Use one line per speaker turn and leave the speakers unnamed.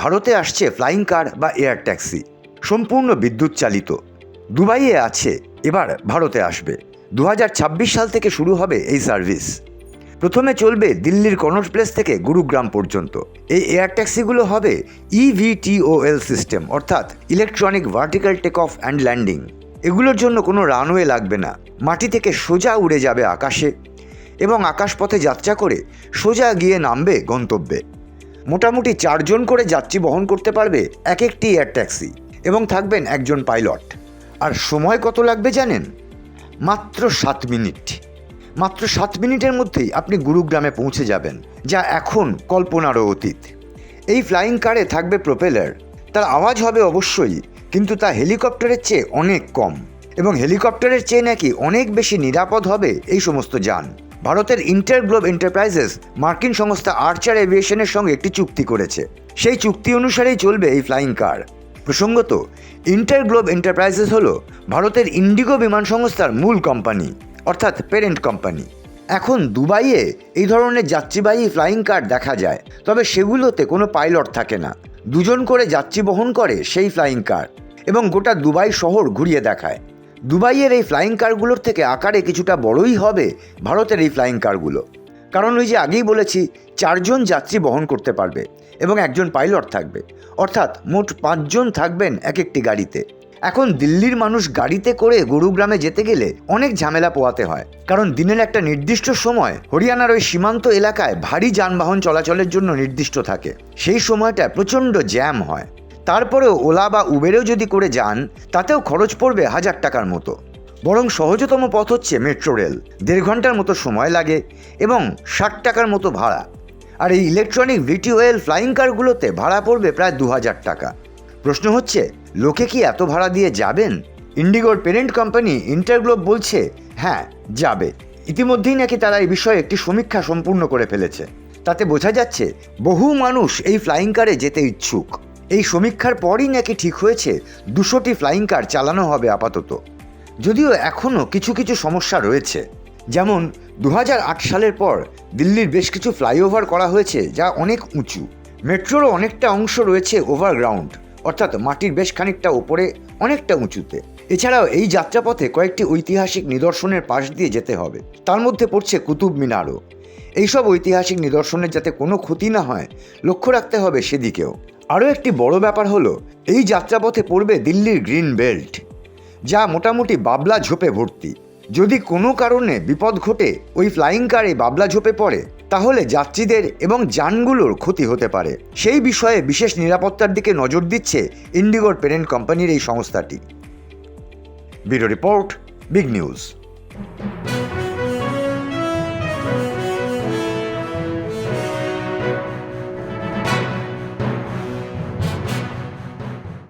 ভারতে আসছে ফ্লাইং কার বা এয়ার ট্যাক্সি। সম্পূর্ণ বিদ্যুৎ চালিত। দুবাইয়ে আছে, এবার ভারতে আসবে। দু হাজার ছাব্বিশ সাল থেকে শুরু হবে এই সার্ভিস। প্রথমে চলবে দিল্লির কনট প্লেস থেকে গুরুগ্রাম পর্যন্ত। এই এয়ার ট্যাক্সিগুলো হবে E ইভিটিওএল সিস্টেম অর্থাৎ electronic vertical take off and landing এগুলোর জন্য কোনো রানওয়ে লাগবে না। মাটি থেকে সোজা উড়ে যাবে আকাশে এবং আকাশপথে যাত্রা করে সোজা গিয়ে নামবে গন্তব্যে। মোটামুটি চারজন করে যাত্রী বহন করতে পারবে এক একটি এয়ার ট্যাক্সি এবং থাকবেন একজন পাইলট আর সময় কত লাগবে জানেন? মাত্র সাত মিনিট। মাত্র সাত মিনিটের মধ্যেই আপনি গুরুগ্রামে পৌঁছে যাবেন, যা এখন কল্পনারও অতীত। এই ফ্লাইং কারে থাকবে প্রোপেলার তার আওয়াজ হবে অবশ্যই, কিন্তু তা হেলিকপ্টারের চেয়ে অনেক কম। এবং হেলিকপ্টারের চেয়ে নাকি অনেক বেশি নিরাপদ হবে এই সমস্ত যান। ভারতের ইন্টারগ্লোব এন্টারপ্রাইজেস মার্কিন সংস্থা আর্চার এভিয়েশনের সঙ্গে একটি চুক্তি করেছে। সেই চুক্তি অনুসারেই চলবে এই ফ্লাইং কার। প্রসঙ্গত, ইন্টারগ্লোব এন্টারপ্রাইজেস হল ভারতের ইন্ডিগো বিমান সংস্থার মূল কোম্পানি, অর্থাৎ পেরেন্ট কোম্পানি। এখন দুবাইয়ে এই ধরনের যাত্রীবাহী ফ্লাইং কার দেখা যায়, তবে সেগুলোতে কোনো পাইলট থাকে না। দুজন করে যাত্রী বহন করে সেই ফ্লাইং কার এবং গোটা দুবাই শহর ঘুরিয়ে দেখায়। দুবাইয়ের এই ফ্লাইং কারগুলোর থেকে আকারে কিছুটা বড়ই হবে ভারতের এই ফ্লাইং কারগুলো কারণ ওই যে আগেই বলেছি, চারজন যাত্রী বহন করতে পারবে এবং একজন পাইলট থাকবে। অর্থাৎ মোট পাঁচজন থাকবেন এক একটি গাড়িতে। এখন দিল্লির মানুষ গাড়িতে করে গুরুগ্রামে যেতে গেলে অনেক ঝামেলা পোয়াতে হয়। কারণ দিনের একটা নির্দিষ্ট সময় হরিয়ানার ওই সীমান্ত এলাকায় ভারী যানবাহন চলাচলের জন্য নির্দিষ্ট থাকে। সেই সময়টায় প্রচণ্ড জ্যাম হয়। তারপরেও ওলা বা উবেরেও যদি করে যান, তাতেও খরচ পড়বে হাজার টাকার মতো। বরং সহজতম পথ হচ্ছে মেট্রো রেল। দেড় ঘণ্টার মতো সময় লাগে এবং ষাট টাকার মতো ভাড়া। আর এই ইলেকট্রনিক ভিটিওএল ফ্লাইং কারগুলোতে ভাড়া পড়বে প্রায় দু হাজার টাকা। প্রশ্ন হচ্ছে, লোকে কি এত ভাড়া দিয়ে যাবেন? ইন্ডিগোর পেরেন্ট কোম্পানি ইন্টারগ্লোব বলছে হ্যাঁ যাবে। ইতিমধ্যেই নাকি তারা এই বিষয়ে একটি সমীক্ষা সম্পূর্ণ করে ফেলেছে। তাতে বোঝা যাচ্ছে, বহু মানুষ এই ফ্লাইং কারে যেতে ইচ্ছুক। এই সমীক্ষার পরই নাকি ঠিক হয়েছে, দুশোটি ফ্লাইং কার চালানো হবে আপাতত। যদিও এখনও কিছু কিছু সমস্যা রয়েছে। যেমন দু হাজার আট সালের পর দিল্লির বেশ কিছু ফ্লাইওভার করা হয়েছে যা অনেক উঁচু। মেট্রোরও অনেকটা অংশ রয়েছে ওভারগ্রাউন্ড অর্থাৎ মাটির বেশ খানিকটা ওপরে অনেকটা উঁচুতে। এছাড়াও এই যাত্রাপথে কয়েকটি ঐতিহাসিক নিদর্শনের পাশ দিয়ে যেতে হবে। তার মধ্যে পড়ছে কুতুব মিনারও। এইসব ঐতিহাসিক নিদর্শনের যাতে কোনো ক্ষতি না হয়, লক্ষ্য রাখতে হবে সেদিকেও। আরও একটি বড় ব্যাপার হলো, এই যাত্রাপথে পড়বে দিল্লির গ্রিন বেল্ট, যা মোটামুটি বাবলা ঝোপে ভর্তি। যদি কোনো কারণে বিপদ ঘটে ওই ফ্লাইং কারে বাবলা ঝোপে পড়ে, তাহলে যাত্রীদের এবং যানগুলোর ক্ষতি হতে পারে। সেই বিষয়ে বিশেষ নিরাপত্তার দিকে নজর দিচ্ছে ইন্ডিগোর পেরেন্ট কোম্পানির এই সংস্থাটি। Bureau report, big news.